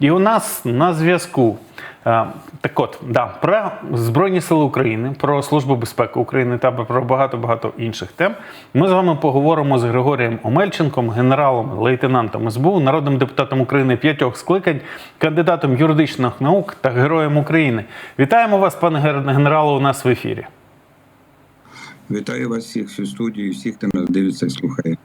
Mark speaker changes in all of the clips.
Speaker 1: І у нас на зв'язку е, так от да, про Збройні Сили України, про Службу безпеки України та про багато багато інших тем. Ми з вами поговоримо з Григорієм Омельченком, генералом, лейтенантом СБУ, народним депутатом України п'ятьох скликань, кандидатом юридичних наук та героєм України. Вітаємо вас, пане генералу, у нас в ефірі.
Speaker 2: Вітаю вас всіх всю студію, всіх, хто нас дивиться і слухає.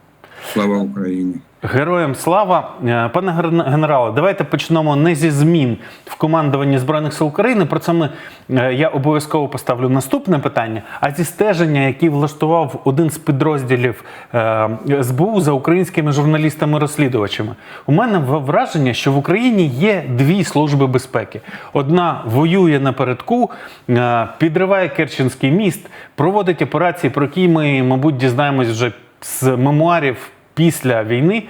Speaker 2: Слава Україні!
Speaker 1: Героям слава, Е, пане генерале, давайте почнемо не зі змін в командуванні збройних сил України. Про це ми е, я обов'язково поставлю наступне питання. А зі стеження, який влаштував один з підрозділів е, СБУ за українськими журналістами-розслідувачами, у мене враження, що в Україні є дві служби безпеки: одна воює напередку, підриває Керченський міст, проводить операції, про які ми, мабуть, дізнаємось вже з мемуарів після війни,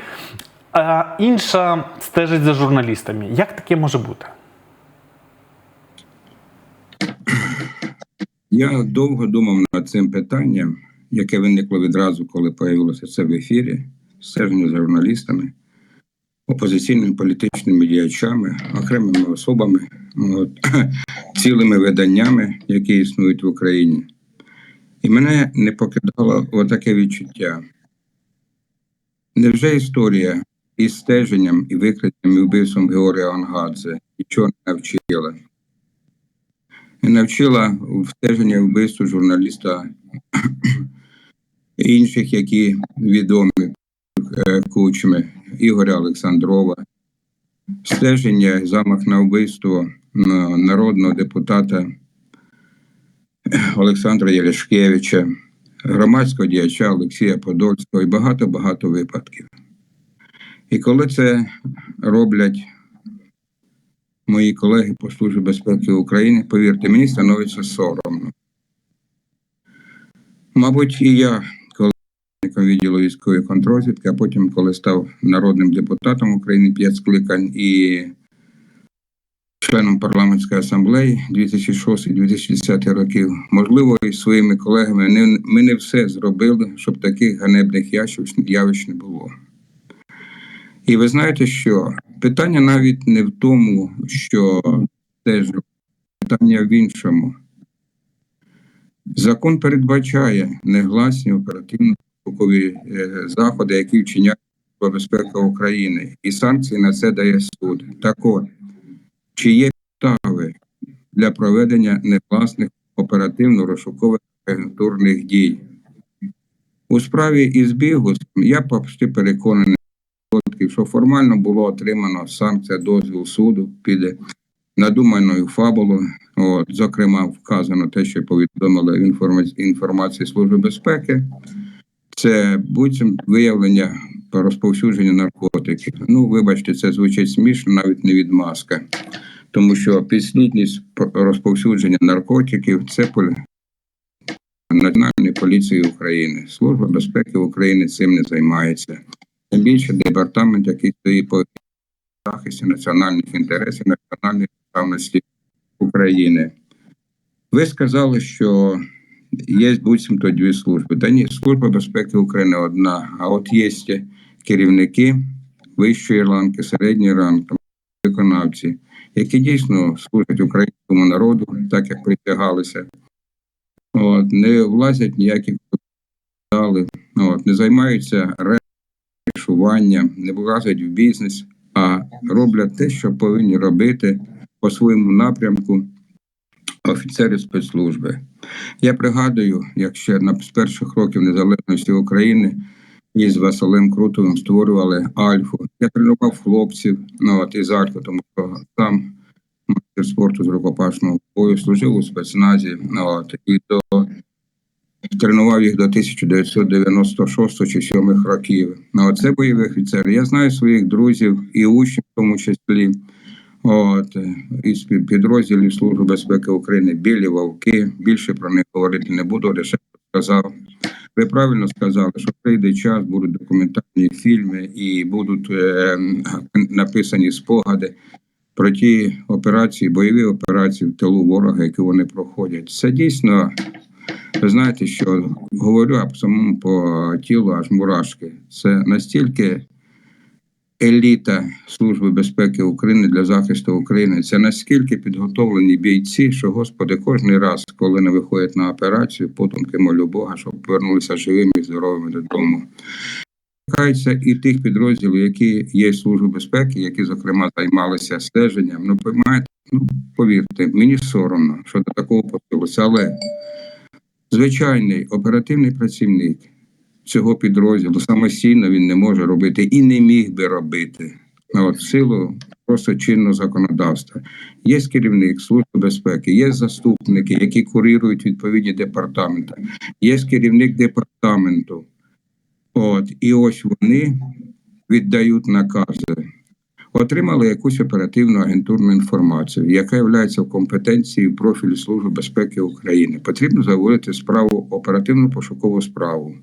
Speaker 1: а інша стежить за журналістами. Як таке може бути?
Speaker 2: Я довго думав над цим питанням, яке виникло відразу, коли появилося це в ефірі, стеження за журналістами, опозиційними політичними діячами, окремими особами, от, цілими виданнями, які існують в Україні. І мене не покидало отаке відчуття. Невже історія із стеженням і викриттям і вбивством Георгія Онгадзе нічого не навчила? Не навчила в стеження і вбивству журналіста інших, які відомі е, кучми. Ігоря Олександрова, стеження і замах на вбивство народного депутата Олександра Єлішкевича, громадського діяча Олексія Подольського і багато-багато випадків. І коли це роблять мої колеги по Службі безпеки України, повірте, мені становиться соромно. Мабуть, і я, коли відділу військової контрозвідки, а потім, коли став народним депутатом України п'ять скликань і членом парламентської асамблеї 2006-2010 років, можливо, і своїми колегами ми не все зробили, щоб таких ганебних явищ, не було. І ви знаєте, що питання навіть не в тому, що теж питання в іншому. Закон передбачає негласні оперативно-наукові е, заходи, які вчиняє Служба безпеки України, і санкції на це дає суд. Так от, чи є підстави для проведення негласних оперативно-розшукових агентурних дій? У справі із Бігус я почти переконаний, що формально було отримано санкція дозвіл суду під надуманою фабулою. От, зокрема, вказано те, що повідомили інформаці- інформації Служби безпеки. Це буцім виявлення розповсюдження наркотиків. Ну, вибачте, це звучить смішно, навіть не відмазка. Тому що підслідність розповсюдження наркотиків це. Національної поліції України. Служба безпеки України цим не займається. Тим більше департамент, який стоїть по захисті національних інтересів національної державності України. Ви сказали, що є буцімто дві служби. Та ні, служба безпеки України одна, а от є керівники вищої ранки, середньої ранки, виконавці, які дійсно служать українському народу, так як притягалися. От, не влазять ніякі от, не займаються кришування, не влазять в бізнес, а роблять те, що повинні робити по своєму напрямку офіцери спецслужби. Я пригадую, як ще з перших років незалежності України із Василем Крутовим створювали Альфу. Я тренував хлопців ну, от, із Альфи, тому що сам майстер спорту з рукопашного бою служив у спецназі. Ну, от, і до тренував їх до 1996 чи 7 років. Ну, це бойові офіцери. Я знаю своїх друзів і учнів, в тому числі. От із підрозділів Служби безпеки України білі вовки. Більше про них говорити не буду. Лише сказав. Ви правильно сказали, що прийде час, будуть документальні фільми і будуть е, написані спогади про ті операції, бойові операції в тилу ворога, які вони проходять. Це дійсно ви знаєте, що говорю а самому по тілу аж мурашки. Це настільки еліта Служби безпеки України для захисту України. Це наскільки підготовлені бійці, що Господи, кожен раз, коли вони виходять на операцію, потомки молю Бога, щоб повернулися живими і здоровими додому. Торкається і тих підрозділів, які є в Службі безпеки, які, зокрема, займалися стеженням. Ну, поймаєте, ну повірте, мені соромно, що до такого почалося. Але звичайний оперативний працівник цього підрозділу самостійно він не може робити і не міг би робити. От, силу просто чинного законодавства. Є керівник Служби безпеки, є заступники, які курирують відповідні департаменти, є керівник департаменту. От, і ось вони віддають накази. Отримали якусь оперативну агентурну інформацію, яка є в компетенції в профілі Служби безпеки України. Потрібно заводити справу оперативну пошукову справу.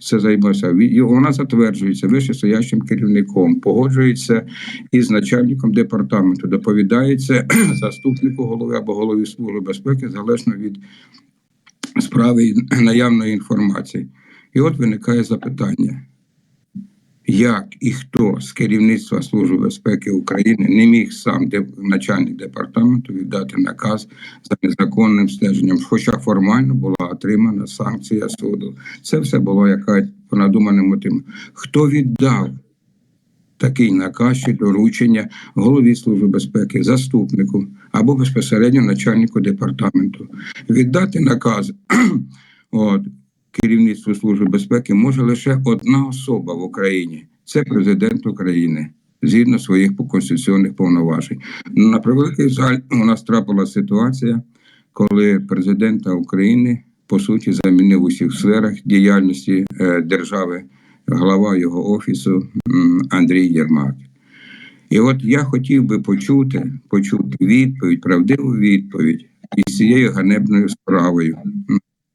Speaker 2: Це займається вона затверджується вищестоящим керівником, погоджується із начальником департаменту, доповідається заступнику голови або голові служби безпеки залежно від справи наявної інформації. І от виникає запитання. Як і хто з керівництва Служби безпеки України не міг сам начальник департаменту віддати наказ за незаконним стеженням, хоча формально була отримана санкція суду. Це все було якась по надуманим мотивам. Хто віддав такий наказ чи доручення голові Служби безпеки, заступнику або безпосередньо начальнику департаменту? Віддати наказ от, керівництву Служби безпеки може лише одна особа в Україні це президент України. Згідно своїх конституційних повноважень. На превеликий жаль, у нас трапила ситуація, коли президента України по суті замінив у всіх сферах діяльності е, держави глава його офісу Андрій Єрмак. І от я хотів би почути, почути відповідь, правдиву відповідь із цією ганебною справою,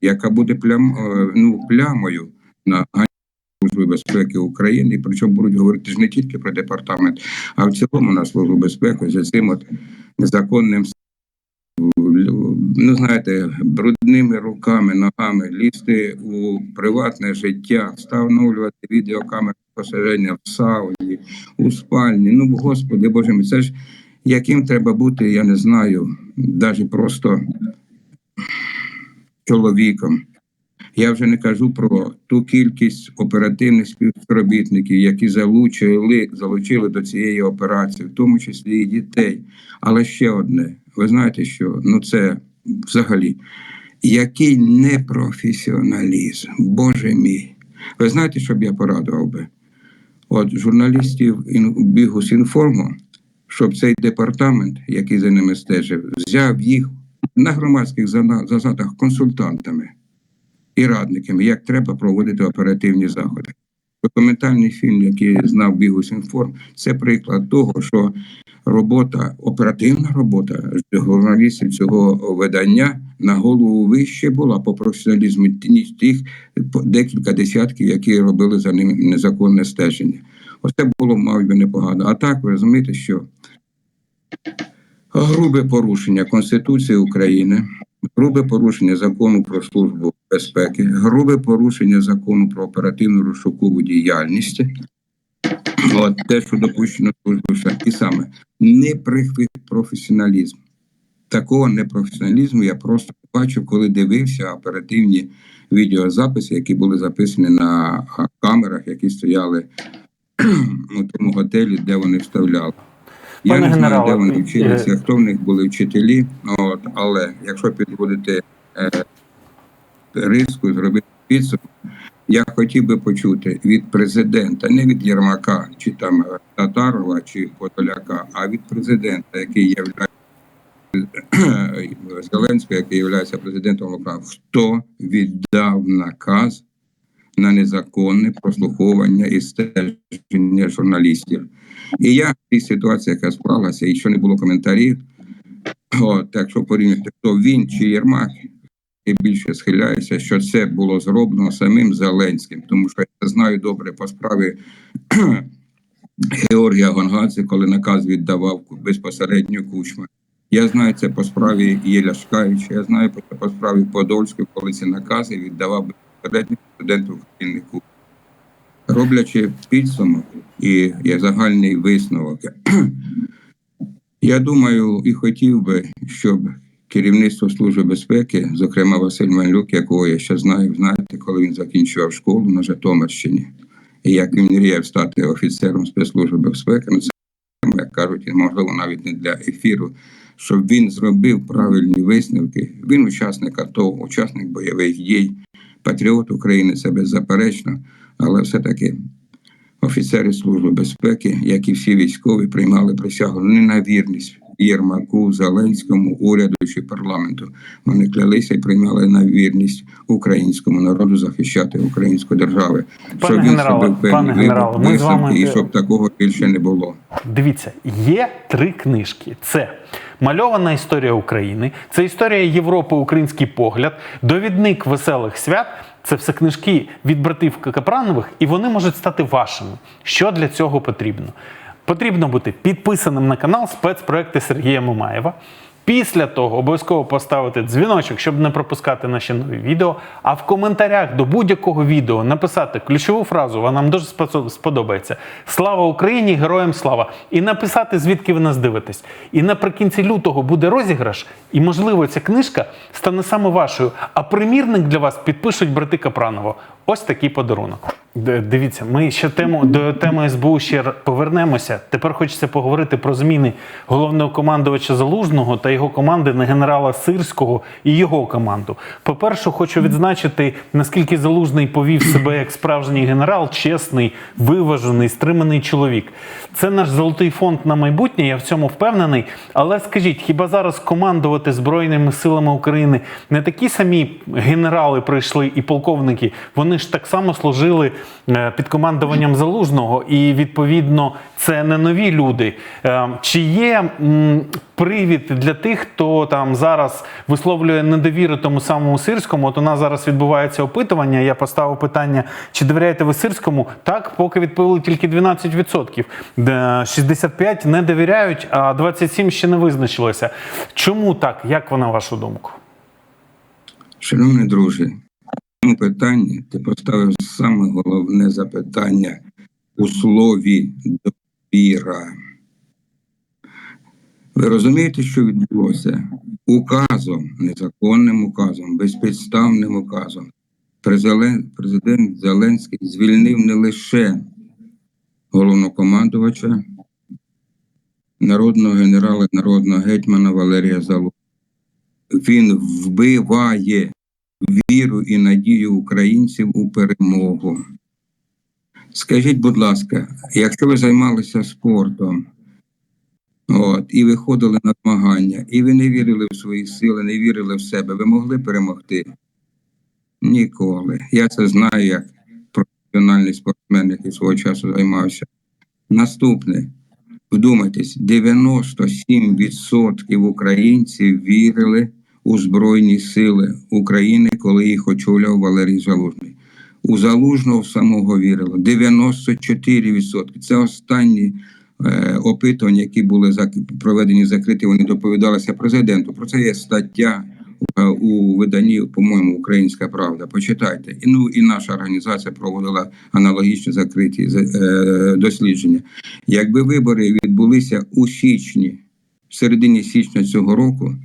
Speaker 2: яка буде плям, е, ну, плямою на Служби безпеки України, причому будуть говорити ж не тільки про департамент, а в цілому на службу безпеки за цим от незаконним ну знаєте, брудними руками, ногами лізти у приватне життя, встановлювати відеокамери спостереження в сауні, у спальні. Ну, господи, боже мій, це ж яким треба бути, я не знаю, навіть просто чоловіком. Я вже не кажу про ту кількість оперативних співробітників, які залучили, залучили до цієї операції, в тому числі і дітей. Але ще одне: ви знаєте, що ну це взагалі який непрофесіоналізм, Боже мій. Ви знаєте, що б я порадував би? От журналістів бігу з інформу, щоб цей департамент, який за ними стежив, взяв їх на громадських засадах консультантами і радниками, як треба проводити оперативні заходи. Документальний фільм, який знав Бігус Інформ, це приклад того, що робота, оперативна робота журналістів цього видання на голову вище була по професіоналізму ніж тих декілька десятків, які робили за ним незаконне стеження. Оце було, мабуть, непогано. А так ви розумієте, що грубе порушення Конституції України грубе порушення закону про службу безпеки, грубе порушення закону про оперативну розшукову діяльність. От те, що допущено службу, і саме неприхвит професіоналізм. Такого непрофесіоналізму я просто бачив, коли дивився оперативні відеозаписи, які були записані на камерах, які стояли у тому готелі, де вони вставляли. Я
Speaker 1: Пане
Speaker 2: не знаю,
Speaker 1: генерале,
Speaker 2: де вони
Speaker 1: е,
Speaker 2: вчилися, хто в них були вчителі. От, але якщо підводити е, риску зробити підсумок, я хотів би почути від президента, не від Єрмака, чи там Татарова, чи Подоляка, а від президента, який є Зеленського, який є президентом України, хто віддав наказ на незаконне прослуховування і стеження журналістів. І я в цій ситуації, яка склалася, і що не було коментарів, от, так що порівняти, то він чи Єрмак, я більше схиляюся, що це було зроблено самим Зеленським, тому що я знаю добре по справі Георгія Гонгадзе, коли наказ віддавав безпосередньо Кучма. Я знаю це по справі Єля Шкавича, я знаю по, по справі Подольської, коли ці накази віддавав безпосередньо президенту України Кучма. Роблячи підсумок і загальний висновок, я думаю і хотів би, щоб керівництво Служби безпеки, зокрема Василь Манлюк, якого я ще знаю, знаєте, коли він закінчував школу на Житомирщині, і як він мріяв стати офіцером спецслужби безпеки, ну це як кажуть, можливо, навіть не для ефіру, щоб він зробив правильні висновки. Він учасник АТО, учасник бойових дій, патріот України, це беззаперечно, але все-таки офіцери Служби безпеки, як і всі військові, приймали присягу не на вірність Єрмаку, Зеленському, уряду чи парламенту. Вони клялися і приймали на вірність українському народу захищати українську державу.
Speaker 1: Пане
Speaker 2: щоб він
Speaker 1: генерале,
Speaker 2: зробив певні
Speaker 1: пане генерале, ми з вами-
Speaker 2: і щоб такого більше не було.
Speaker 1: Дивіться, є три книжки: це мальована історія України, це історія Європи, український погляд, довідник веселих свят. Це все книжки від братів Капранових, і вони можуть стати вашими. Що для цього потрібно? Потрібно бути підписаним на канал спецпроекти Сергія Мамаєва. Після того обов'язково поставити дзвіночок, щоб не пропускати наші нові відео. А в коментарях до будь-якого відео написати ключову фразу, вона нам дуже сподобається. Слава Україні! Героям слава! І написати, звідки ви нас дивитесь. І наприкінці лютого буде розіграш, і можливо ця книжка стане саме вашою. А примірник для вас підпишуть брати Капранова. Ось такий подарунок. Дивіться, ми ще тему до теми СБУ ще повернемося. Тепер хочеться поговорити про зміни головного командувача Залужного та його команди на генерала Сирського і його команду. По-перше, хочу відзначити, наскільки залужний повів себе як справжній генерал, чесний, виважений, стриманий чоловік. Це наш золотий фонд на майбутнє. Я в цьому впевнений. Але скажіть, хіба зараз командувати збройними силами України не такі самі генерали прийшли і полковники? Вони ж так само служили під командуванням залужного, і відповідно це не нові люди. Е, Чи є привід для тих, хто там зараз висловлює недовіру тому самому сирському? От у нас зараз відбувається опитування. Я поставив питання, чи довіряєте ви сирському? Так, поки відповіли тільки 12%. Де 65% не довіряють, а 27% ще не визначилося. Чому так? Як вона вашу думку?
Speaker 2: Шановні друзі, цьому питанні ти поставив саме головне запитання у слові довіра. Ви розумієте, що відбулося? Указом, незаконним указом, безпідставним указом. Президент, Зеленський звільнив не лише головнокомандувача, народного генерала, народного гетьмана Валерія Залу. Він вбиває віру і надію українців у перемогу. Скажіть, будь ласка, якщо ви займалися спортом, от, і виходили на змагання, і ви не вірили в свої сили, не вірили в себе, ви могли перемогти? Ніколи. Я це знаю як професіональний спортсмен, який свого часу займався. Наступне. Вдумайтесь, 97% українців вірили у Збройні Сили України, коли їх очолював Валерій Залужний. У Залужного самого вірило 94%. Це останні е, опитування, які були проведені закриті, вони доповідалися президенту. Про це є стаття е, у виданні, по-моєму, Українська Правда. Почитайте. І ну і наша організація проводила аналогічні закриті е, дослідження. Якби вибори відбулися у січні, в середині січня цього року,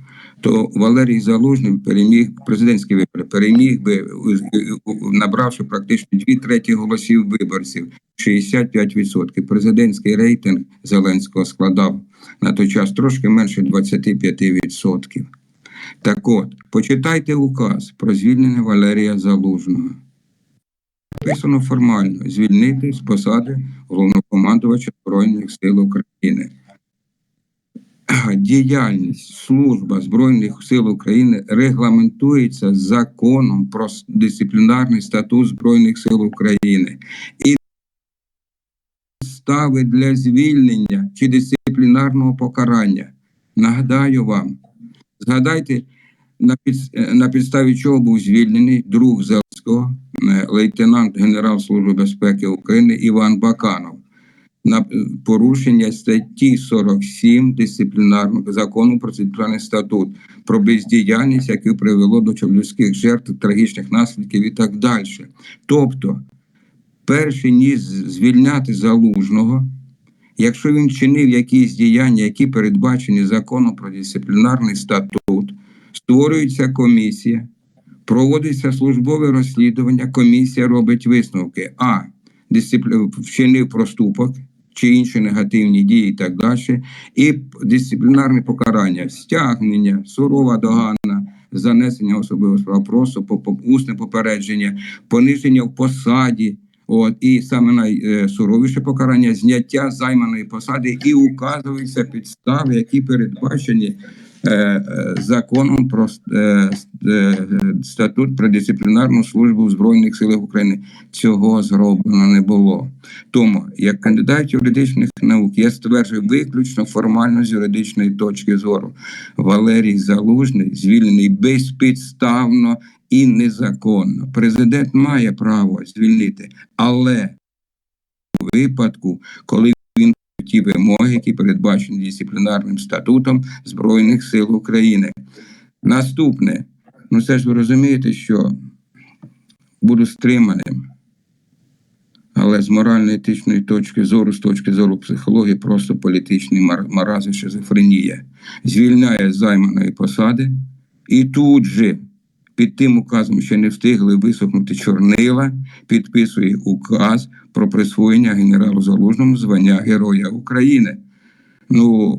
Speaker 2: то Валерій Залужний переміг президентські вибори, переміг би, у- у- набравши практично дві треті голосів виборців, 65%. Президентський рейтинг Зеленського складав на той час трошки менше 25%. Так от, почитайте указ про звільнення Валерія Залужного. Написано формально звільнити з посади головнокомандувача Збройних сил України. Діяльність служба Збройних сил України регламентується законом про дисциплінарний статут Збройних сил України. І підстави для звільнення чи дисциплінарного покарання. Нагадаю вам, згадайте, на, на підставі чого був звільнений друг Зеленського, е, лейтенант генерал Служби безпеки України Іван Баканов на порушення статті 47 дисциплінарного закону про дисциплінарний статут про бездіяльність, яке привело до людських жертв, трагічних наслідків і так далі. Тобто перший ніж звільняти залужного, якщо він чинив якісь діяння, які передбачені законом про дисциплінарний статут, створюється комісія, проводиться службове розслідування, комісія робить висновки. А. Дисциплі... вчинив проступок чи інші негативні дії і так далі. І дисциплінарне покарання, стягнення, сурова догана, занесення особливого справопросу, по- по- усне попередження, пониження в посаді. От, і саме найсуровіше покарання зняття займаної посади і указуються підстави, які передбачені законом про е, е, статут про дисциплінарну службу в Збройних силах України. Цього зроблено не було. Тому, як кандидат юридичних наук, я стверджую виключно формально з юридичної точки зору. Валерій Залужний звільнений безпідставно і незаконно. Президент має право звільнити, але у випадку, коли ті вимоги, які передбачені дисциплінарним статутом Збройних сил України. Наступне, ну це ж ви розумієте, що буду стриманим. Але з морально-етичної точки зору, з точки зору психології, просто політичний мар- маразм, шизофренія. Звільняє займаної посади, і тут же під тим указом, що не встигли висохнути чорнила, підписує указ про присвоєння генералу Залужному звання Героя України. Ну,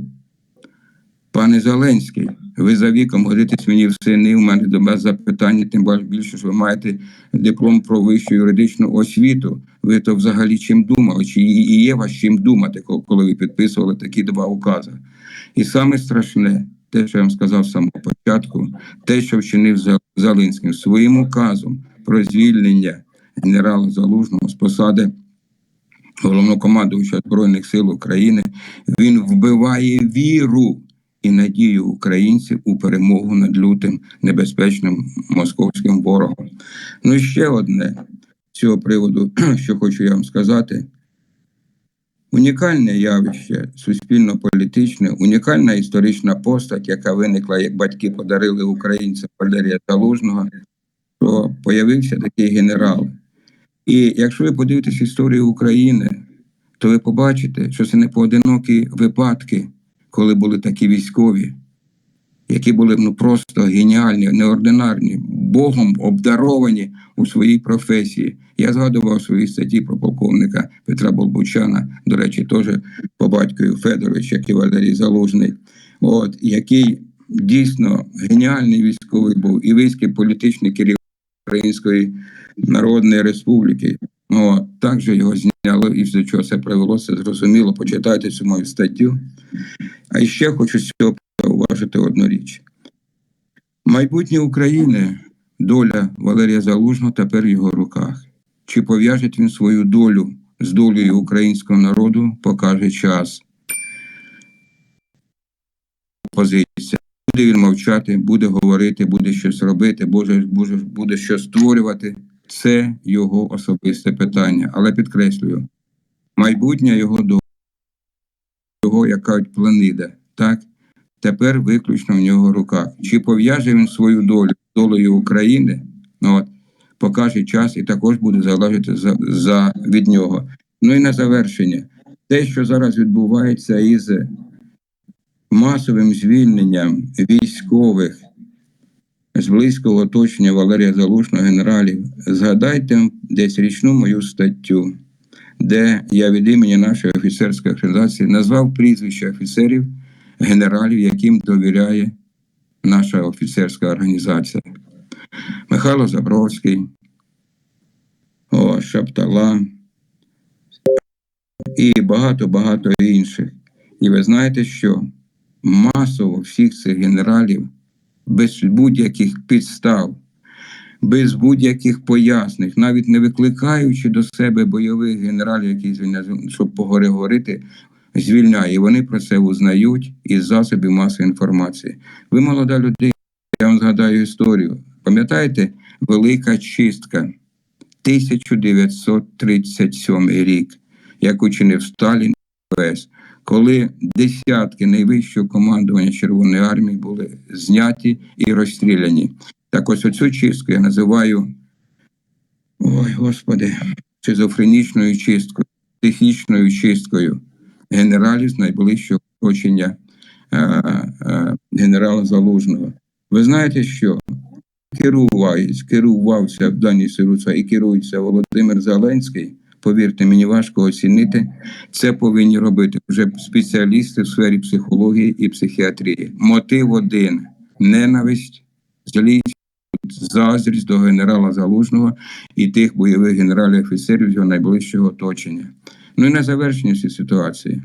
Speaker 2: пане Зеленський, ви за віком годитесь мені в сини. У мене до вас запитання, тим більше, що ви маєте диплом про вищу юридичну освіту. Ви то взагалі чим думали? Чи і є вас чим думати, коли ви підписували такі два укази? І саме страшне, те, що я вам сказав з самого початку, те, що вчинив Зеленський своїм указом про звільнення генерала Залужного з посади головнокомандувача Збройних сил України, він вбиває віру і надію українців у перемогу над лютим небезпечним московським ворогом. Ну і ще одне з цього приводу, що хочу я вам сказати. Унікальне явище, суспільно-політичне, унікальна історична постать, яка виникла, як батьки подарили українцям Валерія Залужного, то появився такий генерал. І якщо ви подивитесь історію України, то ви побачите, що це не поодинокі випадки, коли були такі військові, які були ну просто геніальні, неординарні, Богом обдаровані у своїй професії. Я згадував у своїй статті про полковника Петра Болбучана, до речі, теж по батькові Федорович, як і Валерій Залужний, от який дійсно геніальний військовий був і військовий політичний керівник Української Народної Республіки. О, також його зняло, і до чого це привело, це зрозуміло. Почитайте цю мою статтю. А ще хочу з цього зауважити одну річ. Майбутнє України, доля Валерія Залужного тепер в його руках. Чи пов'яже він свою долю з долею українського народу, покаже час. Позиція. Буде він мовчати, буде говорити, буде щось робити, буде, буде, щось створювати. Це його особисте питання. Але підкреслюю, майбутнє його доля, його, як кажуть, планида, так? Тепер виключно в нього руках. Чи пов'яже він свою долю долею України? Ну, от, покаже час і також буде залежати за, за, від нього. Ну і на завершення, те, що зараз відбувається із масовим звільненням військових з близького оточення Валерія Залужного генералів, згадайте десь річну мою статтю, де я від імені нашої офіцерської організації назвав прізвища офіцерів, генералів, яким довіряє наша офіцерська організація. Михайло Забровський, о, Шаптала і багато-багато інших. І ви знаєте, що масово всіх цих генералів без будь-яких підстав, без будь-яких пояснень, навіть не викликаючи до себе бойових генералів, які щоб поговорити, звільняє. Вони про це узнають із засобів масової інформації. Ви молода людина, я вам згадаю історію. Пам'ятаєте, велика чистка 1937 рік, як учинив Сталін ВС, коли десятки найвищого командування Червоної армії були зняті і розстріляні. Так ось оцю чистку я називаю. Ой, Господи, шизофренічною чисткою, психічною чисткою генералів з найближчого оточення е, е, генерала Залужного. Ви знаєте, що керувається, керувався в даній ситуації і керується Володимир Зеленський. Повірте, мені важко оцінити. Це повинні робити вже спеціалісти в сфері психології і психіатрії. Мотив один ненависть, злість, заздрість до генерала Залужного і тих бойових генералів офіцерів з його найближчого оточення. Ну і цієї ситуації.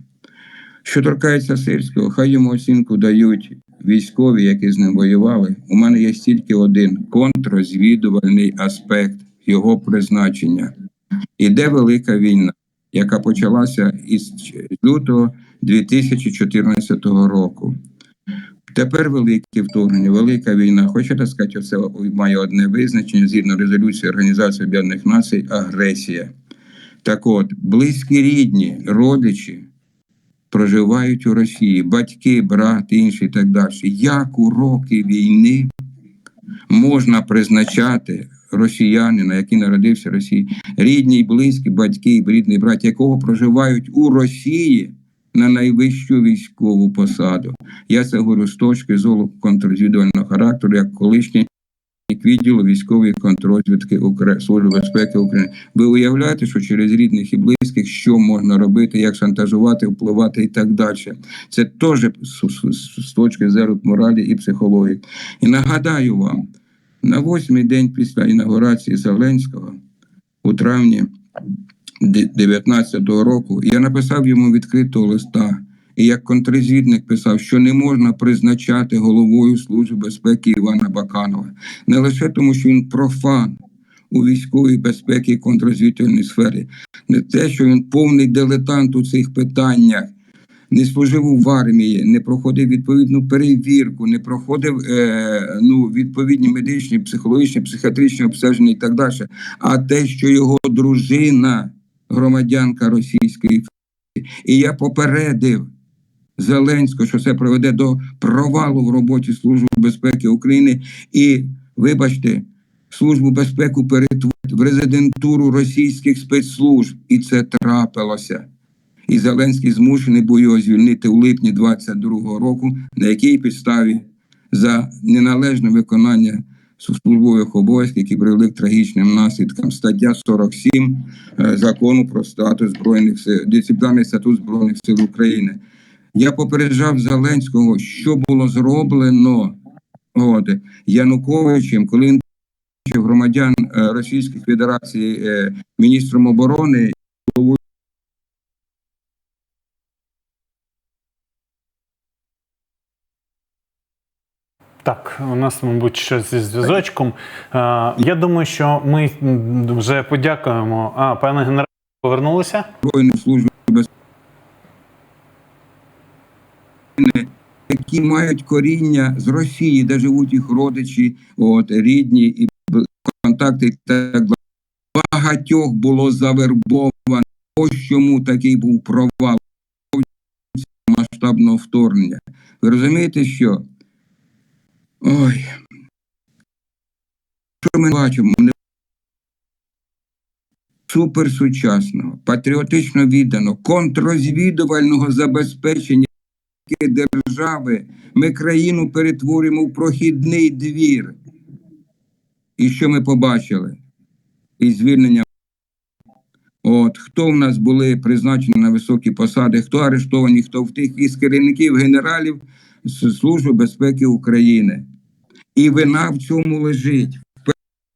Speaker 2: Що торкається Сирського, хай йому оцінку дають військові, які з ним воювали. У мене є тільки один контррозвідувальний аспект його призначення. Іде велика війна, яка почалася із лютого 2014 року. Тепер велике вторгнення, велика війна. Хочете сказати, це має одне визначення згідно резолюції Організації Об'єднаних Націй агресія. Так от, близькі рідні, родичі проживають у Росії, батьки, брат, інші і так далі. Як у роки війни можна призначати росіянина, який народився в Росії, рідні, й близькі, батьки, і рідний брат, якого проживають у Росії на найвищу військову посаду? Я це говорю з точки зору контррозвідувального характеру, як колишній відділу військової контррозвідки Служби безпеки України. Ви уявляєте, що через рідних і близьких що можна робити, як шантажувати, впливати і так далі. Це теж з, точки зору моралі і психології. І нагадаю вам, на восьмий день після інаугурації Зеленського у травні 2019 року я написав йому відкритого листа. І як контррозвідник писав, що не можна призначати головою Служби безпеки Івана Баканова не лише тому, що він профан у військовій безпеці і контррозвідувальній сфері, не те, що він повний дилетант у цих питаннях, не служив в армії, не проходив відповідну перевірку, не проходив е, ну, відповідні медичні, психологічні, психіатричні обстеження і так далі. А те, що його дружина, громадянка Російської Федерації, і я попередив Зеленського, що це приведе до провалу в роботі Служби безпеки України. І, вибачте, Службу безпеку перетворить в резидентуру російських спецслужб. І це трапилося. І Зеленський змушений був його звільнити у липні 22-го року, на якій підставі за неналежне виконання службових обов'язків, які привели к трагічним наслідкам. Стаття 47 е, закону про статус збройних сил, дисциплінарний статус збройних сил України. Я попереджав Зеленського, що було зроблено от, Януковичем, коли він громадян е, Російської Федерації е, міністром оборони.
Speaker 1: Так, у нас, мабуть, щось зі зв'язочком. Е, Я думаю, що ми вже подякуємо. А, пане генерал, повернулися?
Speaker 2: Збройної служби безпеки, які мають коріння з Росії, де живуть їх родичі, от, рідні і контакти. Так багатьох було завербовано. Ось чому такий був провал масштабного вторгнення. Ви розумієте, що? Ой. Що ми бачимо? Суперсучасного, патріотично відданого, контррозвідувального забезпечення держави ми країну перетворюємо в прохідний двір. І що ми побачили? І звільнення. От хто в нас були призначені на високі посади, хто арештовані, хто втих із керівників генералів Служби безпеки України. І вина в цьому лежить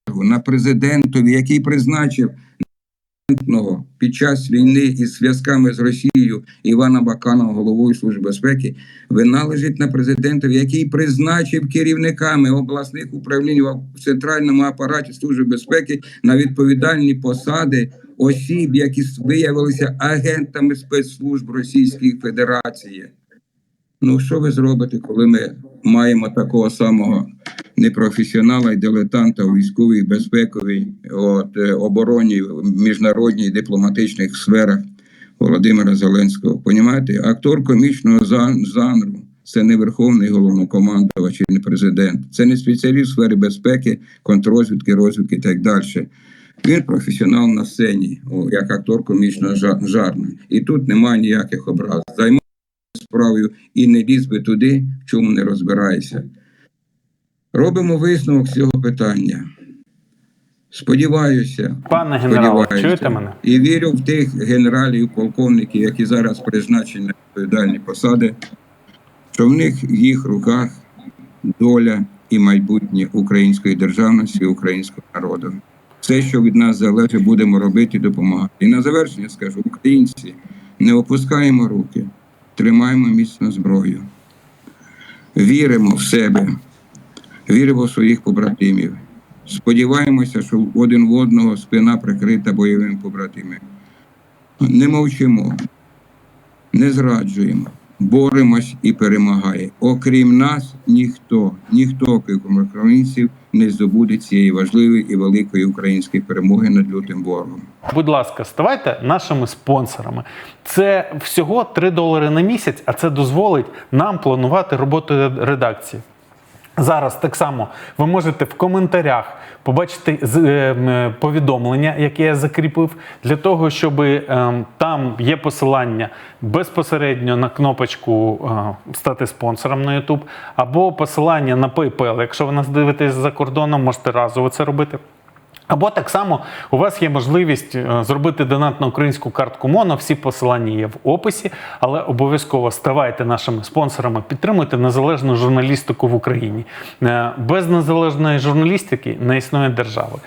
Speaker 2: в на президентові, який призначив під час війни із зв'язками з Росією Івана Баканова, головою Служби безпеки, вина лежить на президентові, який призначив керівниками обласних управлінь в центральному апараті Служби безпеки на відповідальні посади осіб, які виявилися агентами спецслужб Російської Федерації. Ну, що ви зробите, коли ми маємо такого самого непрофесіонала і дилетанта у військовій, безпековій, от, е, оборонній, міжнародній, дипломатичних сферах Володимира Зеленського? Понімаєте? Актор комічного жанру. Це не верховний головнокомандувач і не президент. Це не спеціаліст в сфері безпеки, контррозвідки, розвідки і так далі. Він професіонал на сцені, як актор комічно жа- жарний. І тут немає ніяких образ. Справою і не лізь би туди, в чому не розбираєшся. Робимо висновок з цього питання. Сподіваюся,
Speaker 1: Пане
Speaker 2: сподіваюся.
Speaker 1: чуєте мене?
Speaker 2: І вірю в тих генералів, полковників, які зараз призначені на відповідальні посади, що в них в їх руках доля і майбутнє української державності, українського народу. Все, що від нас залежить, будемо робити і допомагати. І на завершення скажу: українці, не опускаємо руки, тримаємо міцно зброю, віримо в себе, віримо в своїх побратимів. Сподіваємося, що один в одного спина прикрита бойовим побратимом. Не мовчимо, не зраджуємо, боремось і перемагає. Окрім нас, ніхто, ніхто, окрім українців, не здобуде цієї важливої і великої української перемоги над лютим ворогом.
Speaker 1: Будь ласка, ставайте нашими спонсорами. Це всього 3 долари на місяць, а це дозволить нам планувати роботу редакції. Зараз так само ви можете в коментарях побачити е, м, повідомлення, яке я закріпив, для того, щоб е, там є посилання безпосередньо на кнопочку е, стати спонсором на YouTube, або посилання на PayPal. Якщо ви нас дивитесь за кордоном, можете разово це робити. Або так само у вас є можливість е, зробити донат на українську картку Моно. Всі посилання є в описі, але обов'язково ставайте нашими спонсорами, підтримуйте незалежну журналістику в Україні. Е, Без незалежної журналістики не існує держави.